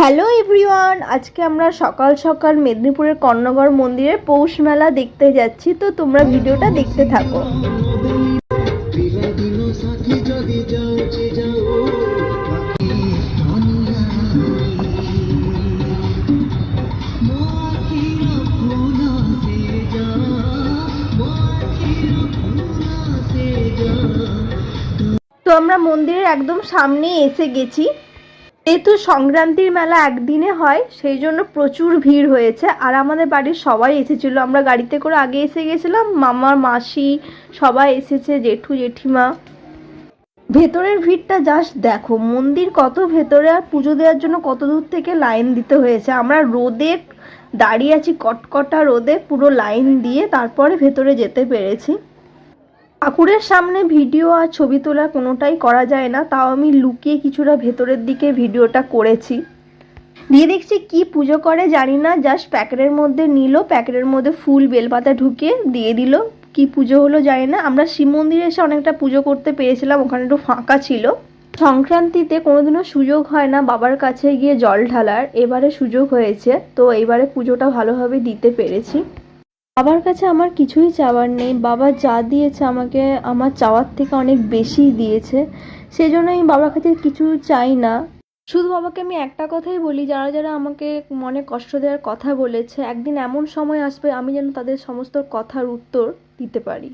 Hello everyone, আজকে আমরা সকাল সকাল মেদিনীপুরের কর্ণগড় মন্দিরের পৌষ মেলা দেখতে যাচ্ছি, তো তোমরা ভিডিওটা দেখতে থাকো। তো আমরা মন্দিরের একদম সামনে এসে গেছি। যেহেতু সংক্রান্তির মেলা একদিনে হয়, সেই জন্য প্রচুর ভিড় হয়েছে। আর আমাদের বাড়ির সবাই এসেছিল। আমরা গাড়িতে করে আগে এসে গেছিলাম মামা মাসি সবাই এসেছে, জেঠু, জেঠিমা। ভেতরের ভিড়টা জাস্ট দেখো, মন্দির কত ভেতরে আর পুজো দেওয়ার জন্য কত দূর থেকে লাইন দিতে হয়েছে। আমরা রোদে দাঁড়িয়ে আছি, কটকটা রোদে পুরো লাইন দিয়ে তারপরে ভেতরে যেতে পেরেছি। ঠাকুরের সামনে ভিডিও আর ছবি তোলা কোনোটাই করা যায় না, তাও আমি লুকিয়ে কিছুটা ভেতরের দিকে ভিডিওটা করেছি। দিয়ে দেখছি কি পুজো করে জানি না, জাস্ট প্যাকেটের মধ্যে নিল, প্যাকেটের মধ্যে ফুল বেলপাতা ঢুকিয়ে দিয়ে দিল। কি পুজো হলো জানি না, আমরা শিব মন্দিরে এসে অনেকটা পুজো করতে পেরেছিলাম, ওখানে একটু ফাঁকা ছিল। সংক্রান্তিতে কোনোদিনও সুযোগ হয় না, বাবার কাছে গিয়ে জল ঢালার, এবারে সুযোগ হয়েছে, তো এবারে পুজোটা ভালোভাবে দিতে পেরেছি। বাবার কাছে আমার কিছুই চাওয়ার নেই। বাবা যা দিয়েছে আমাকে, আমার চাওয়ার থেকে অনেক বেশি দিয়েছে। সেই জন্য আমি বাবার কাছে কিছু চাই না। শুধু বাবাকে আমি একটা কথাই বলি, যারা যারা আমাকে মনে কষ্ট দেওয়ার কথা বলেছে, একদিন এমন সময় আসবে আমি যেন তাদের সমস্ত কথার উত্তর দিতে পারি।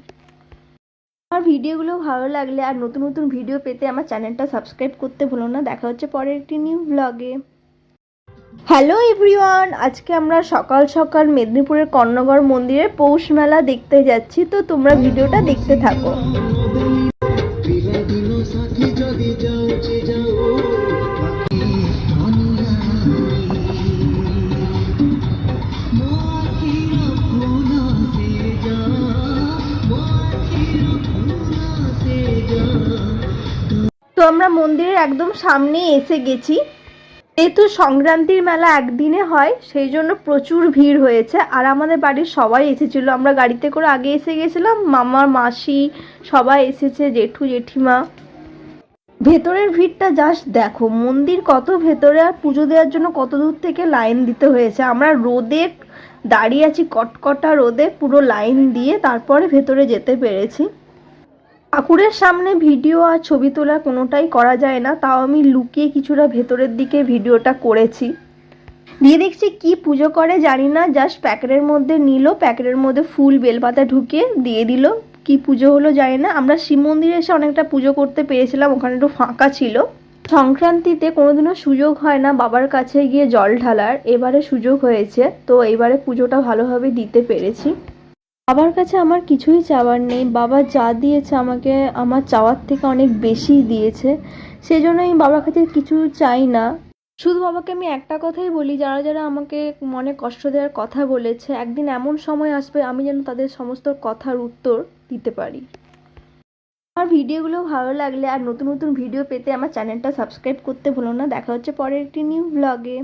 আমার ভিডিওগুলো ভালো লাগলে আর নতুন নতুন ভিডিও পেতে আমার চ্যানেলটা সাবস্ক্রাইব করতে ভুলো না। দেখা হচ্ছে পরের একটি নিউ ব্লগে হ্যালো এভরিওয়ান আজকে আমরা সকাল সকাল মেদিনীপুরের কর্ণগড় মন্দিরে পৌষ মেলা দেখতে যাচ্ছি, তো তোমরা ভিডিওটা দেখতে থাকো। তো আমরা মন্দিরের একদম সামনে এসে গেছি। যেহেতু সংক্রান্তির মেলা একদিনে হয়, সেই জন্য প্রচুর ভিড় হয়েছে। আর আমাদের বাড়ির সবাই এসেছিল। আমরা গাড়িতে করে আগে এসে গেছিলাম। মামা মাসি সবাই এসেছে, জেঠু, জেঠিমা। ভেতরের ভিড়টা জাস্ট দেখো, মন্দির কত ভেতরে আর পুজো দেওয়ার জন্য কত দূর থেকে লাইন দিতে হয়েছে। আমরা রোদে দাঁড়িয়ে আছি, কটকটা রোদে পুরো লাইন দিয়ে তারপরে ভেতরে যেতে পেরেছি। ঠাকুরের সামনে ভিডিও আর ছবি তোলা কোনোটাই করা যায় না, তাও আমি লুকিয়ে কিছুটা ভেতরের দিকে ভিডিওটা করেছি। দিয়ে দেখছি কি পুজো করে জানি না জাস্ট প্যাকেটের মধ্যে নিল, প্যাকেটের মধ্যে ফুল বেলপাতা ঢুকিয়ে দিয়ে দিল। কি পুজো হলো জানি না, আমরা শিব মন্দিরে এসে অনেকটা পুজো করতে পেরেছিলাম, ওখানে একটু ফাঁকা ছিল। সংক্রান্তিতে কোনোদিনও সুযোগ হয় না, বাবার কাছে গিয়ে জল ঢালার, এবারে সুযোগ হয়েছে, তো এবারে পুজোটা ভালোভাবে দিতে পেরেছি। বাবার কাছে আমার কিছুই চাওয়ার নেই। বাবা যা দিয়েছে আমাকে, আমার চাওয়ার থেকে অনেক বেশি দিয়েছে। সেই জন্য আমি বাবার কাছে কিছু চাই না। শুধু বাবাকে আমি একটা কথাই বলি, যারা যারা আমাকে মনে কষ্ট দেওয়ার কথা বলেছে, একদিন এমন সময় আসবে আমি যেন তাদের সমস্ত কথার উত্তর দিতে পারি। আমার ভিডিওগুলো ভালো লাগলে আর নতুন নতুন ভিডিও পেতে আমার চ্যানেলটা সাবস্ক্রাইব করতে ভুলো না। দেখা হচ্ছে পরের একটি নিউ ব্লগে